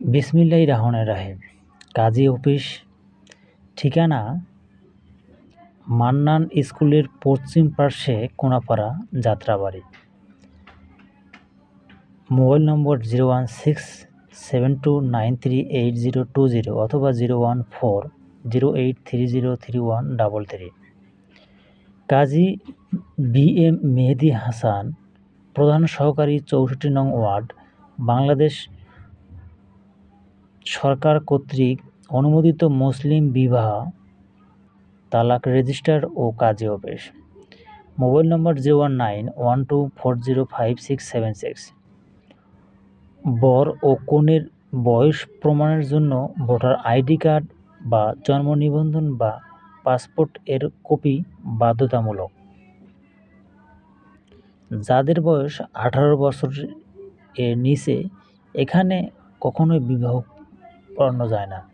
বিসমিল্লাহ রহমানির রাহিম। কাজী অফিস, ঠিকানা মান্নান স্কুলের পশ্চিম পার্শ্বে Konapara, Jatrabari. Mobile number zero one six seven two nine three eight zero two zero অথবা zero one four zero eight three zero three one double three. Kazi B M Mehedi Hasan, প্রধান সহকারী চৌষট্টি নং word, Bangladesh সরকার কর্তৃক অনুমোদিত মুসলিম বিবাহ তালাক রেজিস্টার ও কাজী office. Mobile number zero one nine one two four zero five six seven six. বর ও কনের বয়স প্রমাণের জন্য ভোটার আইডি কার্ড বা জন্ম নিবন্ধন বা পাসপোর্ট এর কপি বাধ্যতামূলক। যাদের বয়স আঠারো বছর এর নিচে এখানে কখনোই বিবাহ পড়ানো যায় না।